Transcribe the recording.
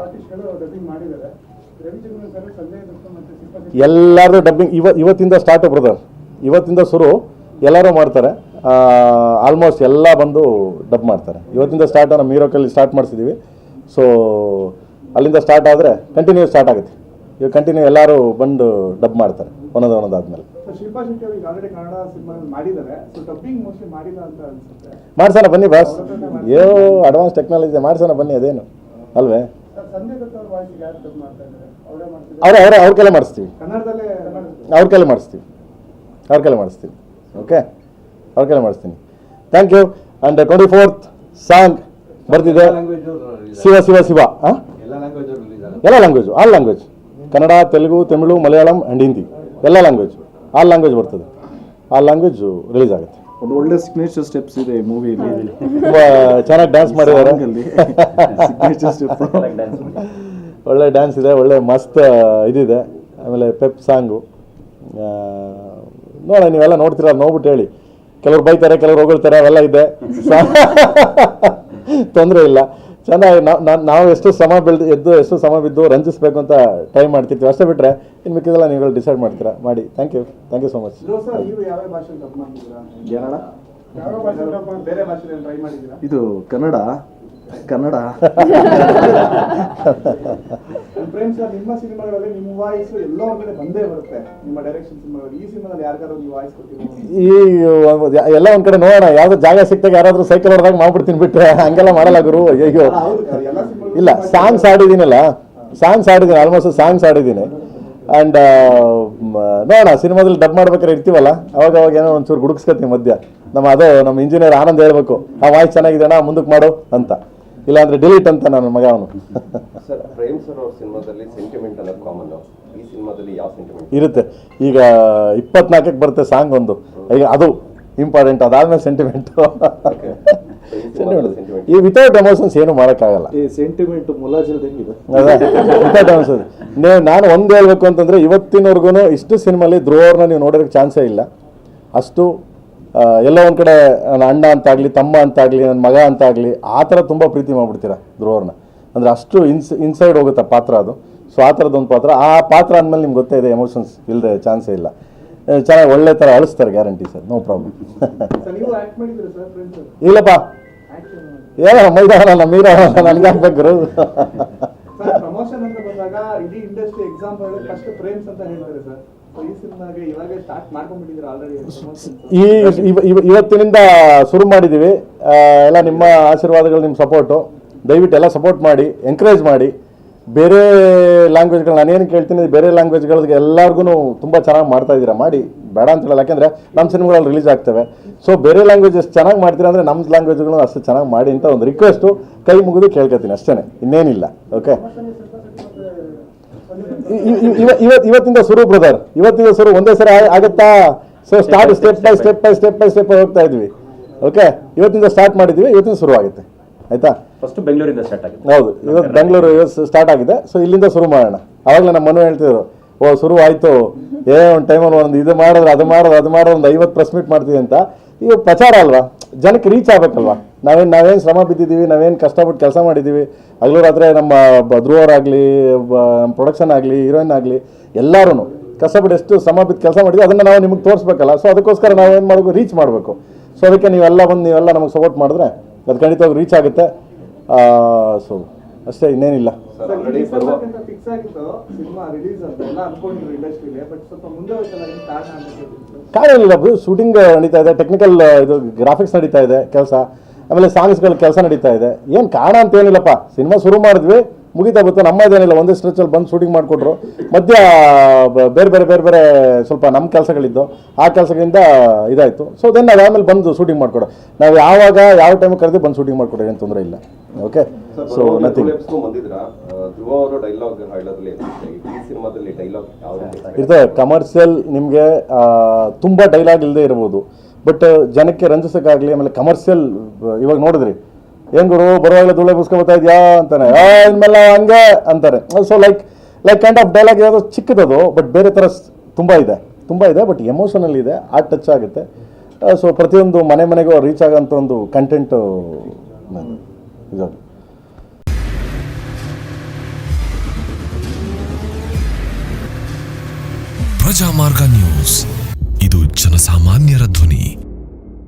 ಆರ್ಟಿಸ್ಟ್ಗಳು dubbing ಇವತ್ತಿಂದ start brother ಇವತ್ತಿಂದ ಶುರು ಎಲ್ಲರೂ ಮಾಡ್ತಾರೆ. ಆಲ್ಮೋಸ್ಟ್ ಎಲ್ಲ ಬಂದು ಡಬ್ ಮಾಡ್ತಾರೆ. ಇವತ್ತಿಂದ ಸ್ಟಾರ್ಟ್ ನಮ್ಮ ಮೀರೋಕಲ್ಲಿ ಸ್ಟಾರ್ಟ್ ಮಾಡಿಸಿದ್ದೀವಿ ಸೊ ಅಲ್ಲಿಂದ ಸ್ಟಾರ್ಟ್ ಆದರೆ ಕಂಟಿನ್ಯೂ ಸ್ಟಾರ್ಟ್ ಆಗುತ್ತೆ. ಇವಾಗ ಕಂಟಿನ್ಯೂ ಎಲ್ಲರೂ ಬಂದು ಡಬ್ ಮಾಡ್ತಾರೆ, ಒಂದೊಂದು ಒಂದೊಂದು ಆದಮೇಲೆ. ಸೊ ಶಿಲ್ಪಾ ಶೆಟ್ಟಿ ಕನ್ನಡ ಸಿನಿಮಾ ಮಾಡಿದ್ದಾರೆ ಸೊ ಡಬ್ಬಿಂಗ್ ಮೋಸ್ಟ್ಲಿ ಮಾಡಿಲ್ಲ ಅಂತ ಅನ್ಸುತ್ತೆ ಮಾಡ್ಸೋಣ ಬನ್ನಿ ಬಾಸ್ ಯೋ ಅಡ್ವಾನ್ಸ್ ಟೆಕ್ನಾಲಜಿ ಮಾಡ್ಸೋಣ ಬನ್ನಿ, ಅದೇನು. ಅಲ್ವೇ? ಅವ್ರ ವಾಯ್ಸ್ ಯಾರು ಡಬ್ ಮಾಡ್ತಾ ಇದ್ದಾರೆ? ಅವರೇ ಅವರೇ ಕೈಲೇ ಮಾಡಿಸ್ತೀವಿ. ಕನ್ನಡದಲ್ಲೇ ಅವ್ರ ಕೈಲೇ ಮಾಡಿಸ್ತೀವಿ. ಅವ್ರ ಕೈಲೇ ಮಾಡಿಸ್ತೀವಿ. ಓಕೆ ಅವ್ರ ಕೈಲೇ ಮಾಡಿಸ್ತೀನಿ. Thank you and twenty fourth song ಬರ್ತಿದೆ. ಶಿವ ಶಿವ ಶಿವ. ಹಾಂ ಎಲ್ಲ ಲ್ಯಾಂಗ್ವೇಜ್ ರಿಲೀಸ್ ಆಗುತ್ತೆ ಎಲ್ಲ language all language Kannada Telugu Tamil Malayalam and Hindi. ಎಲ್ಲ ಲ್ಯಾಂಗ್ವೇಜ್ ಆಲ್ ಲ್ಯಾಂಗ್ವೇಜ್ ಬರ್ತದೆ. ಆ ಲ್ಯಾಂಗ್ವೇಜು ರಿಲೀಸ್ ಆಗುತ್ತೆ. ಒಂದು ಒಳ್ಳೆ ಸಿಗ್ನೇಚರ್ ಸ್ಟೆಪ್ಸ್ ಇದೆ ಮೂವಿಯಲ್ಲಿ ತುಂಬಾ ಚೆನ್ನಾಗಿ ಡ್ಯಾನ್ಸ್ ಮಾಡಿದ್ದಾರೆ. ಸಿಗ್ನೇಚರ್ ಸ್ಟೆಪ್ ಒಳ್ಳೆ ಡ್ಯಾನ್ಸ್ ಇದೆ ಒಳ್ಳೆ ಮಸ್ತ್ ಇದಿದೆ. ಆಮೇಲೆ ಪೆಪ್ ಸಾಂಗು ನೋಡ ನೀವೆಲ್ಲ ನೋಡ್ತೀರ ನೋಡ್ಬಿಟ್ಟು ಹೇಳಿ. ಕೆಲವ್ರು ಬೈತಾರೆ ಕೆಲವ್ರು ಹೊಗಳ್ತಾರೆ ಅವೆಲ್ಲ ಇದೆ. ತೊಂದರೆ ಇಲ್ಲ. ಚೆನ್ನಾಗಿ ನಾವು ನಾವು ಎಷ್ಟು ಸಮ ಬೆಳೆದು ಎದ್ದು ಎಷ್ಟು ಸಮ ಬಿದ್ದು ರಂಜಿಸ್ಬೇಕು ಅಂತ ಟ್ರೈ ಮಾಡ್ತಿರ್ತೀವಿ. ಅಷ್ಟೇ ಬಿಟ್ಟರೆ ಇನ್ನು ಮಿಕ್ಕಿದೆಲ್ಲ ನೀವುಗಳು ಡಿಸೈಡ್ ಮಾಡ್ತೀರಾ? ಮಾಡಿ. Thank you thank you so much ನೀವು ಏನಣ್ಣ? ಇದು ಕನ್ನಡ. ಕನ್ನಡ. ನಿಮ್ಮ ಸಿನಿಮಾಗಳಲ್ಲಿ ನಿಮ್ಮ ವಾಯ್ಸ್ ಎಲ್ಲೋ ಒಂದ್ ಕಡೆ ಬಂದೇ ಬರುತ್ತೆ. ನಿಮ್ಮ ಡೈರೆಕ್ಷನ್ ಸಿನಿಮಾಗಳಲ್ಲಿ ಈ ಸಿನಿಮಾದಲ್ಲಿ ಯಾರಿಗಾದ್ರು ನೀವು ವಾಯ್ಸ್ ಕೊಟ್ಟಿರೋ ಈ ಎಲ್ಲ ಒಂದ್ ಕಡೆ ನೋಡೋಣ. ಯಾವ್ದು ಜಾಗ ಸಿಕ್ತಾಗ ಯಾರಾದ್ರೂ ಸೈಕಲ್ ಹೊಡೆದಾಗ ಮಾಡ್ಬಿಡ್ತೀನಿ ಬಿಟ್ರೆ ಹಂಗೆಲ್ಲ ಮಾಡಲ್ಲ ಗುರು. ಅಯ್ಯೋ ಇಲ್ಲ ಸಾಂಗ್ಸ್ ಆಡಿದ್ದೀನಲ್ಲ ಸಾಂಗ್ಸ್ ಆಡಿದ್ದೀನಿ ಆಲ್ಮೋಸ್ಟ್ ಸಾಂಗ್ಸ್ ಆಡಿದ್ದೀನಿ ಆ್ಯಂಡ್ ನೋಡೋಣ ಸಿನಿಮಾದಲ್ಲಿ ಡಬ್ ಮಾಡ್ಬೇಕಾದ್ರೆ ಇರ್ತೀವಲ್ಲ ಅವಾಗ ಅವಾಗ ಏನೋ ಒಂಚೂರು ಗುಡುಕ್ಸ್ಕೊತೀವಿ ಮಧ್ಯ. ನಮ್ಮ ಅದು ನಮ್ಮ ಇಂಜಿನಿಯರ್ ಆನಂದ್ ಹೇಳ್ಬೇಕು ಆ ವಾಯ್ಸ್ ಚೆನ್ನಾಗಿದೆ ಮುಂದಕ್ಕೆ ಮಾಡು ಅಂತ. ಇಲ್ಲಾಂದರೆ ಡಿಲೀಟ್ ಅಂತ ನನ್ನ ಮಗ ಅವನು. ಪ್ರೇಮ್ ಸರ್ ಅವ್ರ ಸಿನಿಮಾದಲ್ಲಿ ಸೆಂಟಿಮೆಂಟ್ ಅನ್ನೋದು ಕಾಮನ್ ಈ ಸಿನಿಮಾದಲ್ಲಿ ಯಾವ ಸೆಂಟಿಮೆಂಟ್ ಇರುತ್ತೆ. ಈಗ ಇಪ್ಪತ್ನಾಲ್ಕಕ್ಕೆ ಬರುತ್ತೆ ಸಾಂಗ್ ಒಂದು. ಈಗ ಅದು ಇಂಪಾರ್ಟೆಂಟ್ ಅದಾದ್ಮೇಲೆ ಸೆಂಟಿಮೆಂಟು. ಈ ವಿತೌಟ್ ಎಮೋಷನ್ಸ್ ಏನು ಮಾಡೋಕ್ಕಾಗಲ್ಲ. ಈ ಸೆಂಟಿಮೆಂಟ್ ಮುಲಾಜಿಲ್ದಂಗಿದೆ ಅದೇ. ವಿತೌಟ್ ಎಮೋಷನ್ಸ್ ನೀವು ನಾನು ಒಂದು ಹೇಳ್ಬೇಕು ಅಂತಂದ್ರೆ ಇವತ್ತಿನವರೆಗೂ ಇಷ್ಟು ಸಿನಿಮಾಲಿ ಧ್ರುವವ್ರನ್ನ ನೀವು ನೋಡೋಕೆ ಚಾನ್ಸೇ ಇಲ್ಲ. ಅಷ್ಟು ಎಲ್ಲ ಎಲ್ಲೋ ಒಂದು ಕಡೆ ನನ್ನ ಅಣ್ಣ ಅಂತಾಗಲಿ ತಮ್ಮ ಅಂತಾಗಲಿ ನನ್ನ ಮಗ ಅಂತಾಗಲಿ ಆ ಥರ ತುಂಬ ಪ್ರೀತಿ ಮಾಡ್ಬಿಡ್ತೀರಾ ಧ್ರುವವ್ರನ್ನ? ಅಂದರೆ ಅಷ್ಟು ಇನ್ಸ್ ಇನ್ಸೈಡ್ ಹೋಗುತ್ತೆ ಪಾತ್ರ ಅದು. ಸೊ ಆ ಥರದ್ದೊಂದು ಪಾತ್ರ. ಆ ಪಾತ್ರ ಅಂದಮೇಲೆ ನಿಮ್ಗೆ ಗೊತ್ತೇ ಇದೆ ಎಮೋಷನ್ಸ್ ಇಲ್ಲದೆ ಚಾನ್ಸೇ ಇಲ್ಲ. ಚೆನ್ನಾಗಿ ಒಳ್ಳೆ ಥರ ಅಳಿಸ್ತಾರೆ ಗ್ಯಾರಂಟಿ ಸರ್. ನೋ ಪ್ರಾಬ್ಲಮ್ ಇಲ್ಲಪ್ಪ. ಏನ ಏನೋ ಮೈದಾನ ಮೀರ ನನಗೆ ಹಾಕ್ಬೇಕು ಪ್ರಮೋಷನ್ ಅಂತ ಬಂದಾಗ ಇಡೀ ಇಂಡಸ್ಟ್ರಿ ಎಕ್ಸಾಂಪಲ್ ಫಸ್ಟ್ ಪ್ರೇಮ್ಸ್ ಅಂತ ಹೇಳ್ತಾರೆ ಸರ್ ಈ ಇವತ್ತಿನಿಂದ ಶುರು ಮಾಡಿದ್ದೀವಿ. ಎಲ್ಲ ನಿಮ್ಮ ಆಶೀರ್ವಾದಗಳು ನಿಮ್ಮ ಸಪೋರ್ಟು ದಯವಿಟ್ಟು ಎಲ್ಲ ಸಪೋರ್ಟ್ ಮಾಡಿ ಎಂಕರೇಜ್ ಮಾಡಿ. ಬೇರೆ ಲ್ಯಾಂಗ್ವೇಜ್ಗಳು ನಾನೇನು ಕೇಳ್ತೀನಿ ಬೇರೆ ಲ್ಯಾಂಗ್ವೇಜ್ಗಳಿಗೆ ಎಲ್ಲರಿಗೂ ತುಂಬ ಚೆನ್ನಾಗಿ ಮಾಡ್ತಾ ಇದ್ದೀರಾ? ಮಾಡಿ. ಬೇಡ ಅಂತ ಹೇಳಲ್ಲ. ಯಾಕೆಂದರೆ ನಮ್ಮ ಸಿನಿಮಾಗಳಲ್ಲಿ ರಿಲೀಸ್ ಆಗ್ತವೆ. ಸೊ ಬೇರೆ ಲ್ಯಾಂಗ್ವೇಜ್ ಎಷ್ಟು ಚೆನ್ನಾಗಿ ಮಾಡ್ತೀರಾ ಅಂದರೆ ನಮ್ಮ ಲ್ಯಾಂಗ್ವೇಜ್ಗಳು ಅಷ್ಟು ಚೆನ್ನಾಗಿ ಮಾಡಿ ಅಂತ ಒಂದು ರಿಕ್ವೆಸ್ಟು ಕೈ ಮುಗಿದು ಕೇಳ್ಕೊತೀನಿ ಅಷ್ಟೇ ಇನ್ನೇನಿಲ್ಲ. ಓಕೆ ಇವತ್ತು ಇವತ್ತಿಂದ ಶುರು ಬ್ರದರ್ ಇವತ್ತಿಂದ ಶುರು ಒಂದೇ ಸರಿ ಆಗುತ್ತಾ? ಆಗತ್ತಾ so start step by step by step by step ಹೋಗ್ತಾ ಇದ್ವಿ. ಓಕೆ ಇವತ್ತಿಂದ ಸ್ಟಾರ್ಟ್ ಮಾಡಿದ್ವಿ ಇವತ್ತಿಂದ ಶುರು ಆಗುತ್ತೆ ಆಯ್ತಾ? ಫಸ್ಟ್ ಬೆಂಗಳೂರಿಂದ ಸ್ಟಾರ್ಟ್ ಆಗಿದೆ. ಹೌದು ಇವತ್ತು ಬೆಂಗಳೂರು ಇವತ್ತು ಸ್ಟಾರ್ಟ್ ಆಗಿದೆ. ಸೊ ಇಲ್ಲಿಂದ ಶುರು ಮಾಡೋಣ. ಆವಾಗಲೇ ನಮ್ಮ ಮನು ಹೇಳ್ತಿದ್ರು ಓ ಶುರು ಆಯಿತು. ಏ ಒಂದು ಟೈಮಲ್ಲಿ ಒಂದು ಇದು ಮಾಡಿದ್ರೆ ಅದು ಮಾಡೋದು ಅದು ಮಾಡೋದು ಒಂದು ಐವತ್ತು ಪ್ರೆಸ್ ಮೀಟ್ ಮಾಡ್ತೀವಿ ಅಂತ. ಈಗ ಪ್ರಚಾರ ಅಲ್ವಾ? ಜನಕ್ಕೆ ರೀಚ್ ಆಗಬೇಕಲ್ವಾ? ನಾವೇನು ನಾವೇನು ಶ್ರಮ ಬಿದ್ದಿದ್ದೀವಿ ನಾವೇನು ಕಷ್ಟಪಟ್ಟು ಕೆಲಸ ಮಾಡಿದ್ದೀವಿ. ಹಗಲು ರಾತ್ರಿ ನಮ್ಮ ಧ್ರುವರಾಗಲಿ ಪ್ರೊಡಕ್ಷನ್ ಆಗಲಿ ಹೀರೋಯಿನ್ ಆಗಲಿ ಎಲ್ಲರೂ ಕಷ್ಟಪಟ್ಟು ಎಷ್ಟು ಶ್ರಮ ಬಿದ್ದು ಕೆಲಸ ಮಾಡಿದ್ವಿ ಅದನ್ನು ನಾವು ನಿಮಗೆ ತೋರಿಸ್ಬೇಕಲ್ಲ. ಸೊ ಅದಕ್ಕೋಸ್ಕರ ನಾವು ಏನು ಮಾಡಬೇಕು? ರೀಚ್ ಮಾಡಬೇಕು. ಸೊ ಅದಕ್ಕೆ ನೀವೆಲ್ಲ ಬಂದು ನೀವೆಲ್ಲ ನಮಗೆ ಸಪೋರ್ಟ್ ಮಾಡಿದ್ರೆ ಅದು ಖಂಡಿತವಾಗಿ ರೀಚ್ ಆಗುತ್ತೆ. ಸೊ ಅಷ್ಟೇ ಇನ್ನೇನಿಲ್ಲ. ಸರ್ ಆಲ್ರೆಡಿ ಫಿಕ್ಸ್ ಆಗಿತ್ತು ಸಿನಿಮಾ ರಿಲೀಸ್ ಅಂತ ಎಲ್ಲ ಅನ್ಕೊಂಡಿದ್ರು ಇಂಡಸ್ಟ್ರಿಲಿ ಬಟ್ ಸ್ವಲ್ಪ ಮುಂದೆ ಹೋಯ್ತಲ್ಲ ಏನ್ ಕಾರಣ ಶೂಟಿಂಗ್ ನಡೀತಾ ಇದೆ ಟೆಕ್ನಿಕಲ್ ಇದು ಗ್ರಾಫಿಕ್ಸ್ ನಡೀತಾ ಇದೆ ಕೆಲಸ. ಆಮೇಲೆ ಸಾಂಗ್ಸ್ಗಳ ಕೆಲಸ ನಡೀತಾ ಇದೆ. ಏನು ಕಾರಣ ಅಂತ ಏನಿಲ್ಲಪ್ಪ ಸಿನಿಮಾ ಶುರು ಮಾಡಿದ್ವಿ ಮುಗಿತಾ ಬಂತು ನಮ್ಮದೇನಿಲ್ಲ ಒಂದೇ ಸ್ಟ್ರೆಚಲ್ಲಿ ಬಂದು ಶೂಟಿಂಗ್ ಮಾಡಿಕೊಟ್ರು. ಮಧ್ಯ ಬೇರೆ ಬೇರೆ ಬೇರೆ ಬೇರೆ ಸ್ವಲ್ಪ ನಮ್ಮ ಕೆಲಸಗಳಿದ್ದು. ಆ ಕೆಲಸಗಳಿಂದ ಇದಾಯಿತು. ಸೊ ದೆನ್ ಅದು ಆಮೇಲೆ ಬಂದು ಶೂಟಿಂಗ್ ಮಾಡಿಕೊಡು. ನಾವು ಯಾವಾಗ ಯಾವ ಟೈಮ್ ಕರೆದು ಬಂದು ಶೂಟಿಂಗ್ ಮಾಡಿಕೊಡಿ ಏನು ತೊಂದರೆ ಇಲ್ಲ. ಓಕೆ ಸೊ ನಥಿಂಗ್ ಇರ್ತದೆ ಕಮರ್ಷಿಯಲ್ ನಿಮಗೆ ತುಂಬ ಡೈಲಾಗ್ ಇಲ್ಲದೆ ಇರ್ಬೋದು. ಬಟ್ ಜನಕ್ಕೆ ರಂಜಿಸೋಕ್ಕಾಗಲಿ ಆಮೇಲೆ ಕಮರ್ಷಿಯಲ್ ಇವಾಗ ನೋಡಿದ್ರಿ ಏನ್ ಗುರು ಬರುವಾಗಲೇ ಧೂಳೆ ಬರ್ತಾ ಇದೆಯಾ ಅಂತಾನೆ. ಇನ್ಮೇಲೆ ಹಂಗೆ ಅಂತಾರೆ. So like like kind of dialogue ಇರೋದು ಚಿಕ್ಕದದು ಬಟ್ ಬೇರೆ ಥರ ತುಂಬ ಇದೆ. ತುಂಬ ಇದೆ ಬಟ್ ಎಮೋಷನಲ್ ಇದೆ ಆ ಟಚ್ ಆಗುತ್ತೆ. ಸೊ ಪ್ರತಿಯೊಂದು ಮನೆ ಮನೆಗೂ ರೀಚ್ ಆಗೋಂಥ ಒಂದು ಕಂಟೆಂಟು ಇದು ಪ್ರಜಾಮಾರ್ಗ ನ್ಯೂಸ್. ಇದು ಜನಸಾಮಾನ್ಯರ ಧ್ವನಿ.